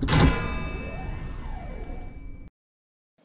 you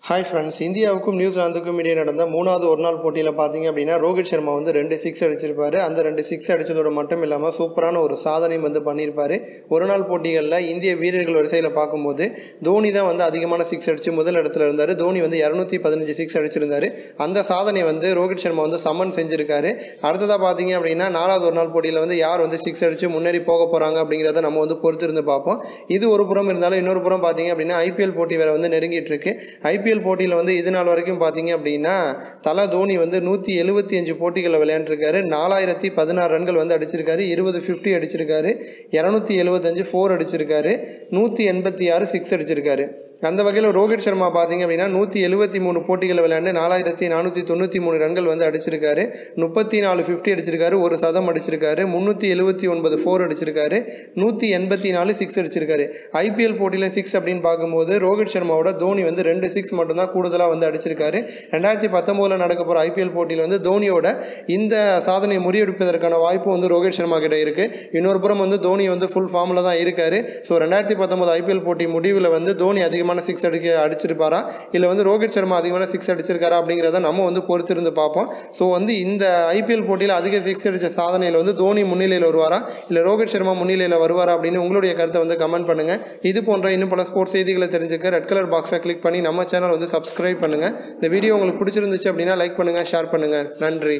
hi friends இந்தியாவுக்கும் நியூசிலாந்துக்கும் இடையே நடந்த மூணாவது ஒரு நாள் போட்டியில் பார்த்தீங்க அப்படின்னா ரோஹித் சர்மா வந்து ரெண்டு சிக்ஸ் அடிச்சிருப்பாரு. அந்த ரெண்டு சிக்ஸ் அடித்ததோட மட்டும் இல்லாமல் சூப்பரான ஒரு சாதனையும் வந்து பண்ணியிருப்பாரு ஒரு நாள் போட்டிகளில் இந்திய வீரர்கள் வரிசையில் பார்க்கும்போது தோனி தான் வந்து அதிகமான சிக்ஸ் அடித்து முதல் இடத்துல இருந்தார். தோனி வந்து இரநூத்தி பதினஞ்சு சிக்ஸ் அடிச்சிருந்தாரு. அந்த சாதனை வந்து ரோஹித் சர்மா வந்து சமன் செஞ்சிருக்காரு. அடுத்ததாக பார்த்தீங்க அப்படின்னா நாலாவது ஒரு நாள் போட்டியில் வந்து யார் வந்து சிக்ஸ் அடித்து முன்னேறி போக போகிறாங்க அப்படிங்கிறத நம்ம வந்து பொறுத்திருந்து பார்ப்போம். இது ஒரு புறம் இருந்தாலும் இன்னொரு புறம் பார்த்தீங்க அப்படின்னா ஐபிஎல் போட்டி வேறு வந்து நெருங்கிட்டு இருக்கு. ஐபிஎல் போட்டியில் வந்து இது நாள் வரைக்கும் பார்த்தீங்க அப்படின்னா தலா தோனி வந்து நூற்றி எழுபத்தி அஞ்சு போட்டிகளில் விளையாண்டுருக்காரு. நாலாயிரத்தி பதினாறு ரன்கள் வந்து அடிச்சிருக்காரு. இருபது ஃபிஃப்டி அடிச்சிருக்காரு. இரநூத்தி எழுபத்தஞ்சு ஃபோர் அடிச்சிருக்காரு. நூற்றி எண்பத்தி ஆறு சிக்ஸ் அடிச்சிருக்காரு. அந்த வகையில் ரோஹித் சர்மா பார்த்தீங்க அப்படின்னா நூற்றி எழுபத்தி மூணு போட்டிகளை விளையாண்டு நாலாயிரத்தி நானூற்றி தொண்ணூற்றி மூணு ரன்கள் வந்து அடிச்சிருக்காரு. முப்பத்தி நாலு ஃபிஃப்டி அடிச்சிருக்காரு ஒரு சதம் அடிச்சிருக்காரு முந்நூற்றி எழுபத்தி ஒன்பது ஃபோர் அடிச்சிருக்காரு நூற்றி எண்பத்தி நாலு சிக்ஸ் அடிச்சிருக்காரு. ஐபிஎல் போட்டியில் சிக்ஸ் அப்படின்னு பார்க்கும்போது ரோஹித் சர்மாவோட தோனி வந்து ரெண்டு சிக்ஸ் மட்டும்தான் கூடுதலாக வந்து அடிச்சிருக்காரு. ரெண்டாயிரத்தி பத்தொம்போதில் நடக்க போகிற ஐபிஎல் போட்டியில் வந்து தோனியோட இந்த சாதனையை முறியடிப்பதற்கான வாய்ப்பு வந்து ரோஹித் சர்மா கிட்ட இருக்குது இன்னொரு புறம் வந்து தோனி வந்து ஃபுல் ஃபார்மில் தான் இருக்காரு. ஸோ ரெண்டாயிரத்தி பத்தொம்போது ஐபிஎல் போட்டி முடிவில் வந்து தோனி அதிகமாக அதிகமான சிக்ஸ் அடிக்க அடிச்சிருப்பாரா? இல்லை வந்து ரோஹித் சர்மா அதிகமான சிக்ஸ் அடிச்சிருக்காரா அப்படிங்கிறத நம்ம வந்து பொறுத்திருந்து பார்ப்போம். ஸோ வந்து இந்த ஐபிஎல் போட்டியில் அதிக சிக்ஸ் அடித்த சாதனையில் வந்து தோனி முன்னிலையில் வருவாரா? இல்லை ரோஹித் சர்மா முன்னிலையில் வருவாரா அப்படின்னு உங்களுடைய கருத்தை வந்து கமெண்ட் பண்ணுங்கள் இது போன்ற இன்னும் பல ஸ்போர்ட்ஸ் செய்திகளை தெரிஞ்சுக்க ரெட் கலர் பாக்ஸை கிளிக் பண்ணி நம்ம சேனல் வந்து சப்ஸ்கிரைப் பண்ணுங்கள் இந்த வீடியோ உங்களுக்கு பிடிச்சிருந்துச்சு அப்படின்னா லைக் பண்ணுங்கள் ஷேர் பண்ணுங்கள் நன்றி.